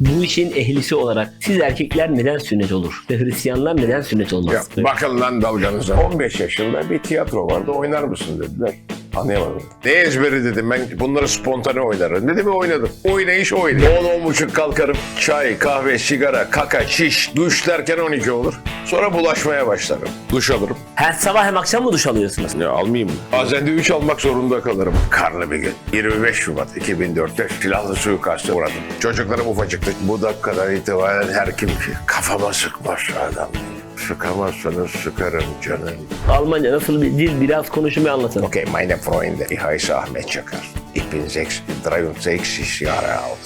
bu işin ehlisi olarak siz erkekler neden sünnet olur? Ve Hristiyanlar neden sünnet olmaz? Ya, bakın lan dalganıza. 15 yaşında bir tiyatro vardı oynar mısın dediler. Anlayamadım. Ne ezberi dedim ben bunları spontane oynarım. Dedim oynadım. Oynayış oyna. 10-10.30 kalkarım. Çay, kahve, sigara, kaka, çiş, duş derken 12 olur. Sonra bulaşmaya başlarım. Duş alırım. Her sabah hem akşam mı duş alıyorsunuz? Ya almayayım mı? Bazen de 3 almak zorunda kalırım. Karlı bir gün. 25 Şubat 2004'te silahlı suikaste uğradım. Çocuklarım ufacıktı. Bu dakikadan itibaren her kim ki kafama sıkmaz adam. Sıkamazsanız sıkarım canım. Almanca nasıl bir dil biraz konuşmayı anlatın. Okay, meine Freunde, ich heiße Ahmet Çakar. Ich bin 63 Jahre alt.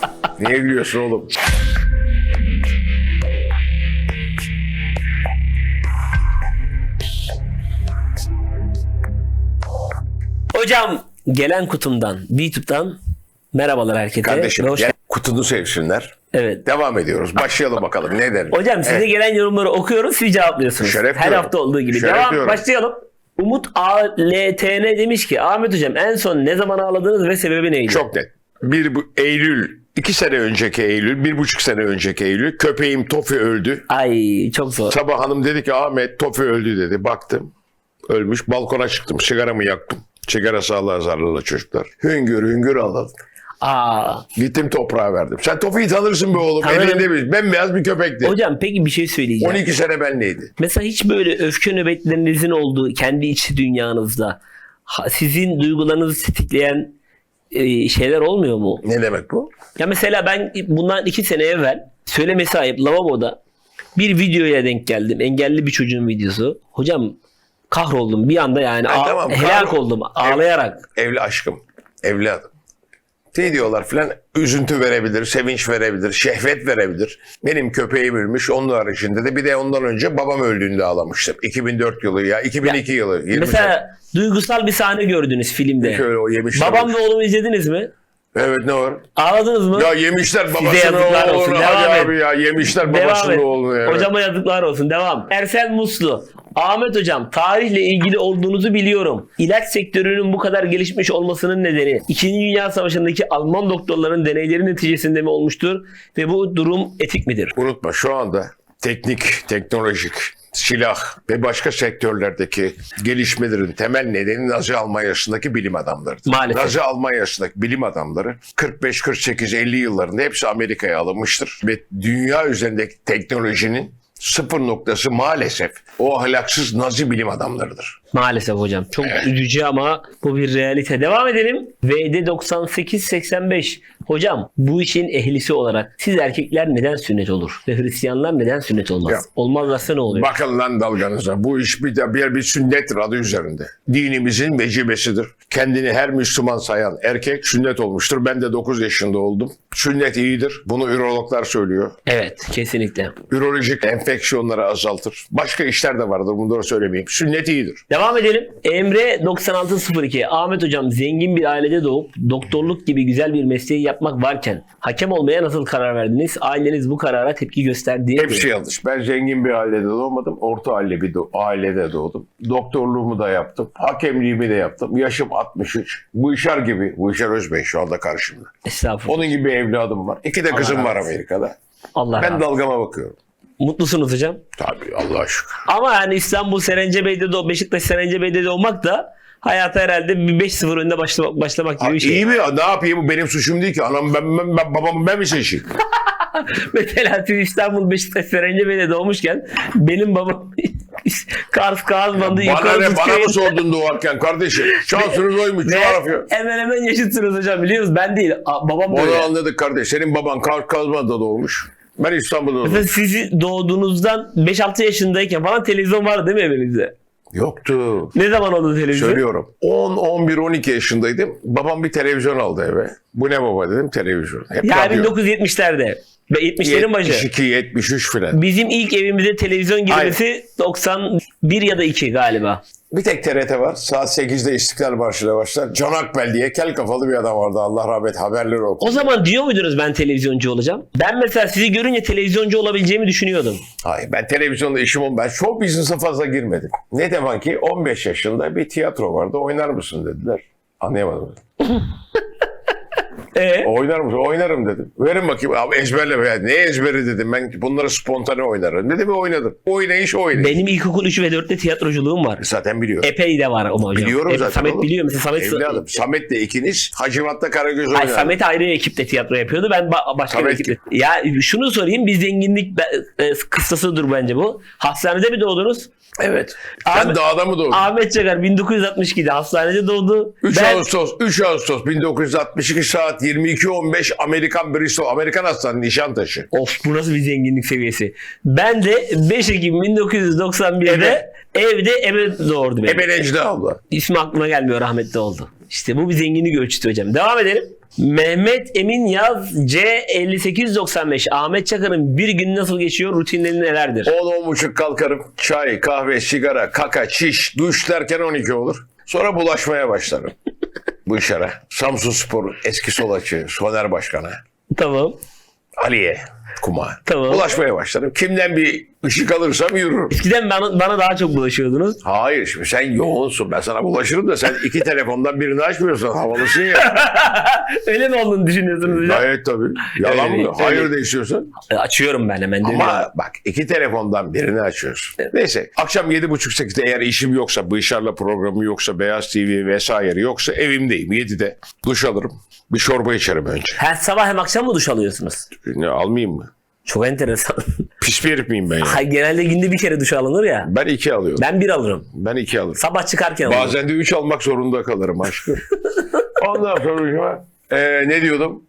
Niye gülüyorsun oğlum? Hocam gelen kutumdan, YouTube'dan merhabalar herkese. Kardeşim gel kutunu sevsinler. Evet. Devam ediyoruz. Başlayalım bakalım. Ne derim? Hocam size Evet. gelen yorumları okuyoruz, siz cevaplıyorsunuz. Şeref Her diyorum. hafta olduğu gibi. Şeref Devam, diyorum. başlayalım. Umut ALTN demiş ki Ahmet hocam en son ne zaman ağladınız ve sebebi neydi? Çok net. Bir bu Eylül, iki sene önceki Eylül, bir buçuk sene önceki Eylül. Köpeğim Tofi öldü. Ay çok zor. Sabah hanım dedi ki Ahmet Tofi öldü dedi. Baktım ölmüş. Balkona çıktım. Sigaramı yaktım. Sigara sağlığa zararlı çocuklar. Hüngür hüngür ağladım. Aa. Gittim toprağa verdim. Sen Tofi'yi tanırsın be oğlum. Tanırım. Elinde bir bembeyaz bir köpekti. Hocam peki bir şey söyleyeceğim. 12 sene benleydi. Mesela hiç böyle öfke nöbetlerinizin olduğu kendi iç dünyanızda ha- sizin duygularınızı tetikleyen e, şeyler olmuyor mu? Ne demek bu? Ya mesela ben bundan iki sene evvel söylemesi ayıp lavaboda bir videoya denk geldim. Engelli bir çocuğun videosu. Hocam kahroldum bir anda yani ağ- tamam, helak oldum ağlayarak. Evli aşkım. Evladım. Diyorlar filan üzüntü verebilir, sevinç verebilir, şehvet verebilir. Benim köpeğim ölmüş. Onun haricinde de bir de ondan önce babam öldüğünde ağlamıştım. 2004 yılı ya 2002 yılı. 20 sene. Mesela duygusal bir sahne gördünüz filmde. Şöyle o yemişler. Babam ve oğlumu izlediniz mi? Evet ne var? Ağladınız mı? Ya yemişler babasını yazıklar olsun, oğlunu. devam et. ya yemişler Devam babasını et. oğlunu ya. Hocama yazıklar olsun. Devam. Ersel Muslu. Ahmet hocam tarihle ilgili olduğunuzu biliyorum. İlaç sektörünün bu kadar gelişmiş olmasının nedeni 2. Dünya Savaşı'ndaki Alman doktorların deneyleri neticesinde mi olmuştur ve bu durum etik midir? Unutma şu anda teknik, teknolojik, silah ve başka sektörlerdeki gelişmelerin temel nedeni Nazi Almanya'sındaki bilim adamlarıdır. Maalesef. Nazi Almanya'sındaki bilim adamları 45, 48, 50 yıllarında hepsi Amerika'ya alınmıştır. Ve dünya üzerindeki teknolojinin sıfır noktası maalesef o ahlaksız Nazi bilim adamlarıdır. Maalesef hocam. Çok üzücü ama bu bir realite. Devam edelim. VD 9885. Hocam bu işin ehlisi olarak siz erkekler neden sünnet olur? Ve Hristiyanlar neden sünnet olmaz? Ya. Olmazlarsa ne oluyor? Bakın lan dalganıza. Bu iş bir, bir, bir sünnettir adı üzerinde. Dinimizin vecibesidir. Kendini her Müslüman sayan erkek sünnet olmuştur. Ben de 9 yaşında oldum. Sünnet iyidir. Bunu ürologlar söylüyor. Evet kesinlikle. Ürolojik enfeksiyonları azaltır. Başka işler de vardır. Bunları söylemeyeyim. Sünnet iyidir. Devam edelim. Emre 9602. Ahmet hocam zengin bir ailede doğup doktorluk gibi güzel bir mesleği yapmak varken hakem olmaya nasıl karar verdiniz? Aileniz bu karara tepki gösterdi mi? Hepsi yanlış. Ben zengin bir ailede doğmadım. Orta aile bir do- ailede doğdum. Doktorluğumu da yaptım. Hakemliğimi de yaptım. Yaşım 63. Bu işar gibi. Bu işar Özbey şu anda karşımda. Estağfurullah. Onun gibi bir evladım var. İki de kızım razı var olsun. Amerika'da. Allah Ben razı dalgama bakıyorum. Mutlusunuz hocam. Tabii Allah'a şükür. Ama yani İstanbul Serencebe'de doğ, Beşiktaş Serencebe'de doğmak da hayata herhalde bir 5-0 önde başlamak, başlamak gibi bir şey. İyi mi? Ne yapayım? Bu benim suçum değil ki. Anam ben, ben, ben babamı ben mi seçeyim? Mesela siz İstanbul Beşiktaş Serencebe'de doğmuşken benim babam Kars Kazman'da bana yukarı ne? Bana mı sordun doğarken kardeşim? Şansınız oymuş. Coğrafya. hemen hemen yaşıtsınız hocam biliyor musunuz? Ben değil. Babam Onu öyle. anladık kardeş. Senin baban Kar Kazman'da doğmuş. Ben İstanbul'da doğdum. Mesela sizi doğduğunuzdan 5-6 yaşındayken falan televizyon vardı değil mi evinizde? Yoktu. Ne zaman oldu televizyon? Söylüyorum. 10, 11, 12 yaşındaydım. Babam bir televizyon aldı eve. Bu ne baba dedim televizyon. Hep Yani radyo. 1970'lerde. Ve 70'lerin başı. 72, 73 filan. Bizim ilk evimize televizyon girmesi 91 ya da 2 galiba. Bir tek TRT var. Saat 8'de İstiklal Marşı'yla başlar. Can Akbel diye kel kafalı bir adam vardı. Allah rahmet haberleri oku. O zaman diyor muydunuz ben televizyoncu olacağım? Ben mesela sizi görünce televizyoncu olabileceğimi düşünüyordum. Hayır ben televizyonda işim olmadı. Ben show business'a fazla girmedim. Ne zaman ki 15 yaşında bir tiyatro vardı. Oynar mısın dediler. Anlayamadım. Ee? Oynar mısın? Oynarım dedim. Verin bakayım. Abi ezberle be. Ne ezberi dedim. Ben bunları spontane oynarım. Dedim ve oynadım. Oynayış oynayış. Benim ilkokul 3 ve 4'te tiyatroculuğum var. Zaten biliyorum. Epey de var ama hocam. Biliyorum Hep zaten Samet oğlum. biliyor mesela Samet Evladım. Samet'le ikiniz Hacivat'ta Karagöz Ay, oynardı. Samet ayrı ekipte tiyatro yapıyordu. Ben ba- başka Samet bir ekipte. Ya şunu sorayım. Bir zenginlik e, kıssasıdır bence bu. Hastanede mi doğdunuz? Evet. Sen Ahmet- dağda mı doğdun? Ahmet Çakar 1962'de hastanede doğdu. 3 Ben- Ağustos 3 Ağustos 1962 saat 22.15 Amerikan Bristol Amerikan Hastanesi Nişantaşı. Of bu nasıl bir zenginlik seviyesi. Ben de 5 Ekim 1991'de evde ebe doğurdu beni. Ebe Necla abla. İsmi aklıma gelmiyor rahmetli oldu. İşte bu bir zenginlik ölçütü hocam. Devam edelim. Mehmet Emin Yaz C5895 Ahmet Çakar'ın bir gün nasıl geçiyor rutinleri nelerdir? 10-10.30 kalkarım. Çay, kahve, sigara, kaka, çiş, duş derken 12 olur. Sonra bulaşmaya başlarım. Bu işlere. Samsun Spor eski sol açı, Soner Başkan'a, Tamam. Ali'ye, Kuma. Tamam. Bulaşmaya başlarım. Kimden bir ışık alırsam yürürüm. Eskiden bana, bana daha çok bulaşıyordunuz. Hayır şimdi sen yoğunsun. Ben sana bulaşırım da sen iki telefondan birini açmıyorsun. Havalısın ya. Mi olduğunu düşünüyorsunuz hocam? Gayet tabii. Yalan mı? Hayır öyle. de istiyorsun. E, Açıyorum ben hemen. Ama bak iki telefondan birini açıyorsun. Neyse akşam 7.30-8'de eğer işim yoksa, Bıyşar'la programı yoksa, Beyaz TV vesaire yoksa evimdeyim. 7'de duş alırım. Bir çorba içerim önce. Her sabah hem akşam mı duş alıyorsunuz? Ne almayayım mı? Çok enteresan. Pis bir herif miyim ben ya? Hay, Genelde günde bir kere duş alınır ya. Ben iki alıyorum. Ben bir alırım. Ben iki alırım. Sabah çıkarken alırım. Bazen de üç almak zorunda kalırım aşkım. Ondan sonra e, ne diyordum?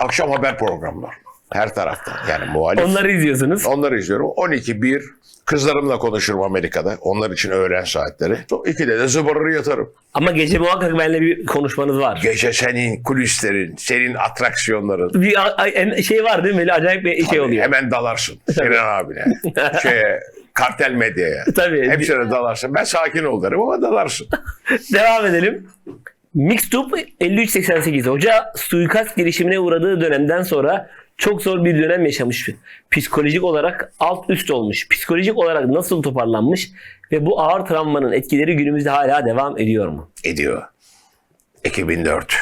Akşam haber programları. Her tarafta. Yani muhalif. Onları izliyorsunuz. Onları izliyorum. 12 1 kızlarımla konuşurum Amerika'da. Onlar için öğlen saatleri. 2'de de zıbarır yatarım. Ama gece muhakkak benimle bir konuşmanız var. Gece senin kulislerin, senin atraksiyonların. Bir a- a- şey var değil mi? Böyle acayip bir şey oluyor. Hemen dalarsın. Kenan abine. Şeye, kartel medyaya. Tabii. Hepsine dalarsın. Ben sakin ol derim ama dalarsın. Devam edelim. Mixtup 5388. Hoca suikast girişimine uğradığı dönemden sonra çok zor bir dönem yaşamış. Psikolojik olarak alt üst olmuş. Psikolojik olarak nasıl toparlanmış ve bu ağır travmanın etkileri günümüzde hala devam ediyor mu? Ediyor. 2004.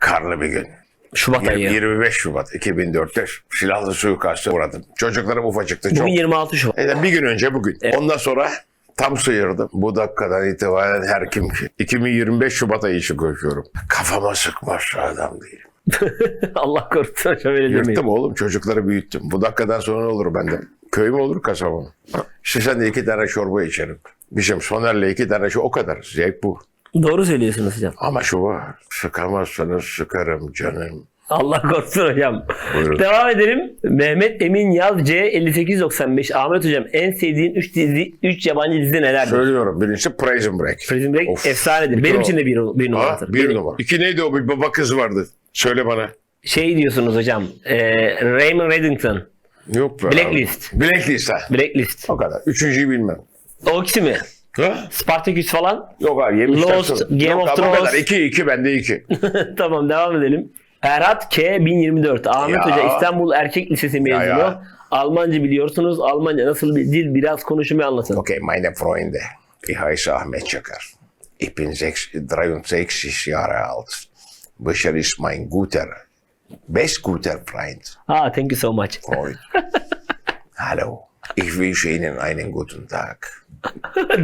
Karlı bir gün. Şubat ayı. 25 Şubat 2004'te silahlı suikaste uğradım. Çocuklarım ufacıktı çok. Bugün 26 Şubat. Yani bir gün önce bugün. Ondan sonra tam sıyırdım. Bu dakikadan itibaren her kim ki. 2025 Şubat ayı için koşuyorum. Kafama sıkmış adam değilim. Allah korusun hocam öyle demeyin. Yırttım oğlum çocukları büyüttüm. Bu dakikadan sonra ne olur bende? Köy mü olur kasaba mı? İşte sen de iki tane çorba içerim. Bizim Soner'le iki tane şu o kadar. Zevk bu. Doğru söylüyorsunuz hocam. Ama şu var. Sıkamazsanız sıkarım canım. Allah korusun hocam. Buyurun. Devam edelim. Mehmet Emin Yaz C 5895. Ahmet hocam en sevdiğin 3 dizi 3 yabancı dizi nelerdir? Söylüyorum. Birincisi Prison Break. Prison Break Of. efsanedir. Bir Benim o. için de bir, bir numaradır. bir Benim- numara. İki neydi o? Bir baba kız vardı. Söyle bana. Şey diyorsunuz hocam. E, Raymond Reddington. Yok be. Blacklist. abi. Blacklist ha. Blacklist. O kadar. Üçüncüyü bilmem. O ikisi mi? Ha? Spartacus falan. Yok abi yemişler Lost. Game Yok of Thrones. kadar. İki, iki bende iki. tamam devam edelim. Ferhat K 1024. Ahmet Ya. Hoca İstanbul Erkek Lisesi mezunu. ya. Almanca biliyorsunuz. Almanca nasıl bir dil biraz konuşmayı anlatın. Okay, meine Freunde. Ich heiße Ahmet Çakar. Ich bin sechs- 63 Jahre alt. Bashar ist mein guter, best guter Freund. Ha thank you so much. Freund. Hallo. Ich wünsche Ihnen einen guten Tag.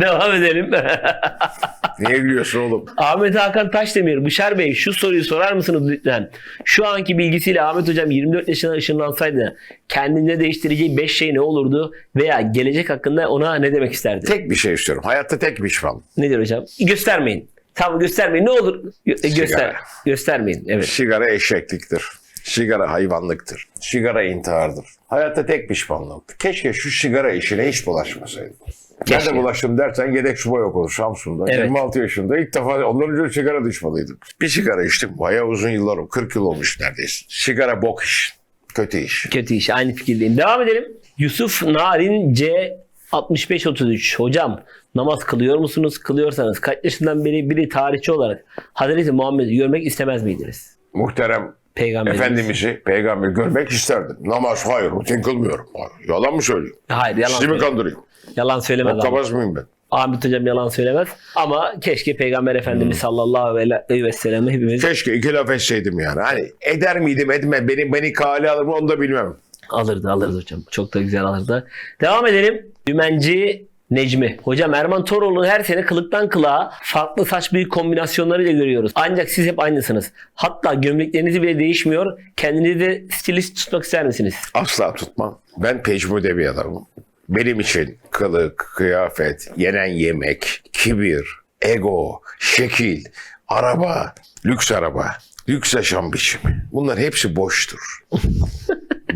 devam edelim. Niye gülüyorsun oğlum? Ahmet Hakan Taşdemir, Bışar Bey şu soruyu sorar mısınız lütfen? Şu anki bilgisiyle Ahmet Hocam 24 yaşına ışınlansaydı kendinde değiştireceği 5 şey ne olurdu veya gelecek hakkında ona ne demek isterdi? Tek bir şey istiyorum. Hayatta tek bir pişman. Nedir hocam? Göstermeyin. Tamam göstermeyin. Ne olur göster Sigara. göstermeyin. Evet. Sigara eşekliktir. Sigara hayvanlıktır. Sigara intihardır. Hayatta tek pişmanlığım. Keşke şu sigara işine hiç bulaşmasaydım. Keşke. de bulaştım dersen yedek subay okulu Samsun'da. Evet. 26 yaşında ilk defa ondan önce sigara düşmanıydım. Bir sigara içtim. Bayağı uzun yıllar oldu. 40 yıl olmuş neredeyse. Sigara bok iş. Kötü iş. Kötü iş. Aynı fikirdeyim. Devam edelim. Yusuf Narin C 6533. Hocam namaz kılıyor musunuz? Kılıyorsanız kaç yaşından beri biri tarihçi olarak Hazreti Muhammed'i görmek istemez miydiniz? Muhterem Peygamber. Efendimiz'i, peygamberi görmek isterdim. Namaz hayır, rutin kılmıyorum. Yalan mı söylüyorum? Hayır yalan Sizi mi söyleme. Yalan söyleme lan. Hokkabaz mıyım ben? Ahmet hocam yalan söylemez. Ama keşke Peygamber Efendimiz sallallahu aleyhi ve sellem'i hepimiz Keşke iki laf etseydim yani. Hani eder miydim etme beni beni kale alır mı onu da bilmem. alırdı alırdı hocam. Çok da güzel alırdı. Devam edelim. Dümenci Necmi. Hocam Erman Toroğlu'nu her sene kılıktan kılığa farklı saç büyük kombinasyonlarıyla görüyoruz. Ancak siz hep aynısınız. Hatta gömleklerinizi bile değişmiyor. Kendinizi de stilist tutmak ister misiniz? Asla tutmam. Ben pecmude bir adamım. Benim için kılık, kıyafet, yenen yemek, kibir, ego, şekil, araba, lüks araba, lüks yaşam biçimi. Bunlar hepsi boştur.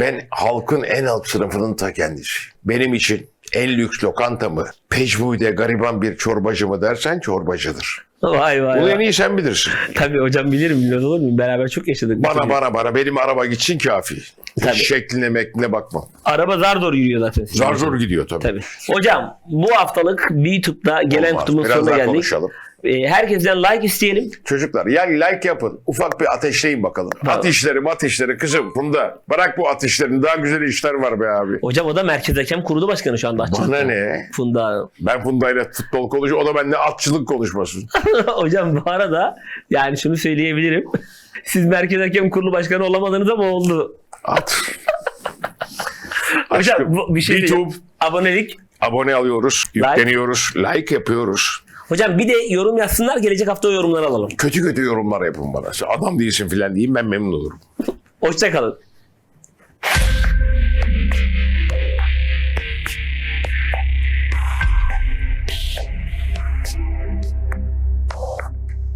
ben halkın en alt sınıfının ta kendisi. Benim için en lüks lokanta mı, pecmude gariban bir çorbacı mı dersen çorbacıdır. Vay vay Bunu en iyi sen bilirsin. Tabii hocam bilirim bilmez olur muyum? Beraber çok yaşadık. Bana bana bana benim araba gitsin kafi. Tabii. Şekline mekline bakmam. Araba zar zor yürüyor zaten. Zar zor gidiyor tabii. Tabii. Hocam bu haftalık YouTube'da gelen Olmaz. kutumun Biraz sonuna geldik. konuşalım. Ee, herkesten like isteyelim. Çocuklar yani like yapın. Ufak bir ateşleyin bakalım. Tamam. Ateşleri ateşleri kızım Funda. Bırak bu ateşlerin daha güzel işler var be abi. Hocam o da Merkez Hakem Kurulu Başkanı şu anda. Bana ne? Funda. Ben Funda'yla futbol konuşuyor. O da benimle atçılık konuşmasın. Hocam bu arada yani şunu söyleyebilirim. Siz Merkez Hakem Kurulu Başkanı olamadınız ama oldu. At. Hocam bir şey YouTube diyeceğim. Abonelik. abone alıyoruz. Yükleniyoruz. Like yapıyoruz. Hocam bir de yorum yazsınlar. Gelecek hafta o yorumları alalım. Kötü kötü yorumlar yapın bana. Adam değilsin filan diyeyim ben memnun olurum. Hoşçakalın.